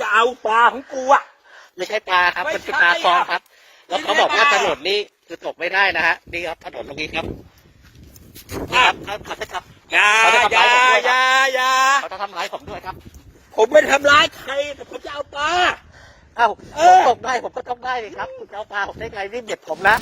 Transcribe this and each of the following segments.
จะเอาปลาของกูอะ ไม่ใช่ปลาครับไม่มันเป็นใช่ปลาคลองครับ อะแล้วเขาบอกว่าไม่ถได้นนนี้คือตกไม่ได้นะฮะนี่ครับถนนตรงนี้ครับนี่ครับครับครับครับอย่าเขาจะทำอย่าร้ายผมด้วยอย่าอย่าเขาจะทำร้ายผมด้วยครับผมไม่ได้ทำร้ายใครแต่ผมจะเอาปลา เอ้าเอผมอ ตกได้ผมก็ต้องได้เลยครับคุณจะเอาปลาผมได้ไงนี่เด็ดผมนะ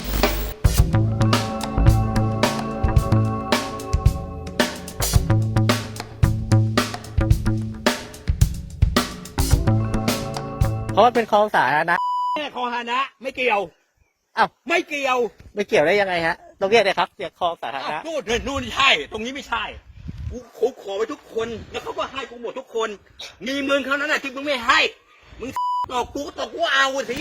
เพราะมันเป็นคลองสาธารณะแม่คอหานะไม่เกี่ยวอ้าวไม่เกี่ยวไม่เกี่ยวได้ยังไงฮะตรงเนี้ยเลยครับเสียคลองสาธารอ้าวณะนู่นเนี่ยนู่นใช่ ตรงนี้ไม่ใช่กูกูขอไปทุกคนแล้วเขาก็ให้กูหมดทุกคน มีมึงเท่านั้นแหละที่มึงไม่ให้ มึงตอกกูก็ตอกกูเอาสิ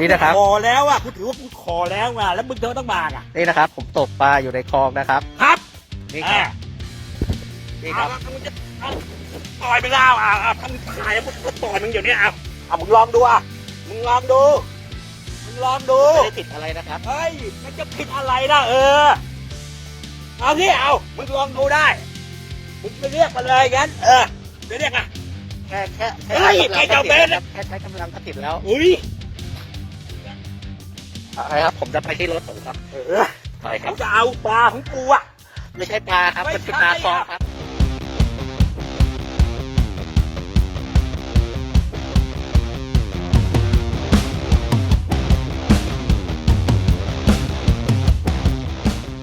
นี่นะครับ ขอแล้วอะกูถือว่ากูขอแล้วอะแล้วมึงเธอต้องมาอะนี่นะครับ ผมตกปลาอยู่ในคลองนะครับ ครับนี่ครับนี่ครับเอามึงจะเอาต่อยไปแล้วอะอะทำขายแล้วกูก็ต่อยมึงเดี๋ยวนี้อะอะมึงลองดูอะมึงลองดูมึงลองดูไม่ได้ติดอะไรนะครับเฮ้ยมันจะผิดอะไรล่ะเออเอาที่เอามึงลองดูได้มึงไปเรียกมาเลยงั้นเออไปเรียกอะแค่แค่เฮ้ยใช้กำลังก็ไอ้เจ้าเบติดนแล้วครับแค่ใช้กำลังก็ติดแล้วอุ้ย อะไรครับ ผมจะไปที่รถผมครับเออถอยคเขารับจะเอาปลาของกูอะ ไม่ใช่ปลาครับไม่มันเป็นใช่ปลาคลองอะครับ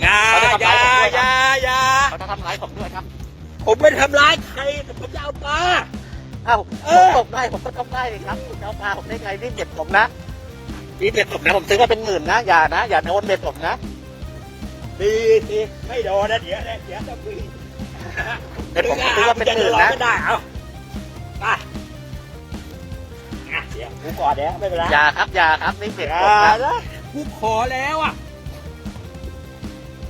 อย่าเขาจะอย่าทำร้ายผมด้วยอครัย่าบอย่าเขาจะทำร้ายผมด้วยครับผมไม่ได้ทำร้ายใครแต่ผมจะเอาปลา เอ้าเอผมอ ตกได้ผมก็ต้องได้เลยครับคุณจะเอาปลาผมได้ไงนี่เด็ดผมนะ นี่เด็ดผมนะผมซื้อมาเป็นหมื่นนะอย่านะอย่าโดนเด็ดผมนะดีดีไม่โดนนะเดี๋ยวนะเดี๋ยวจะคุยเด็ดผมซื้อมาเป็นหมื่นนะไม่ได้เอาไปอะเดี๋ยวกูก่อนเดี๋ยวไม่เป็นไรอย่าครับอย่าครับนี่เด็ดอผมย่านะนะกูขอแล้วอะ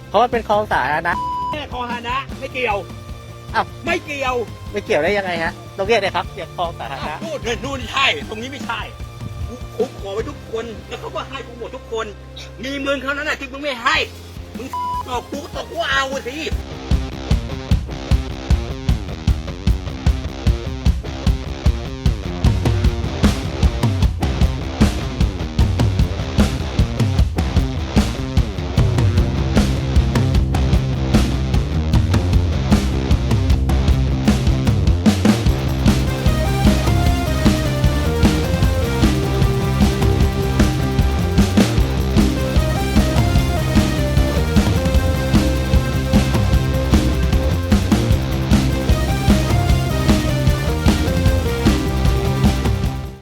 เพราะมันเป็นคลองสาธารณะแม่คอหานะไม่เกี่ยวอ้าวไม่เกี่ยว ไม่เกี่ยวได้ยังไงฮะตรงเนี้ยเลยครับเสียคลองสาธารอ้าวณะนู่นเนี่ยนู่นใช่ ตรงนี้ไม่ใช่ กูกูขอไว้ทุกคน แล้วเขาก็ให้กูหมดทุกคน มีมึงเท่านั้นแหละที่มึงไม่ให้ มึงตอกกูก็ตอกกูเอาสิ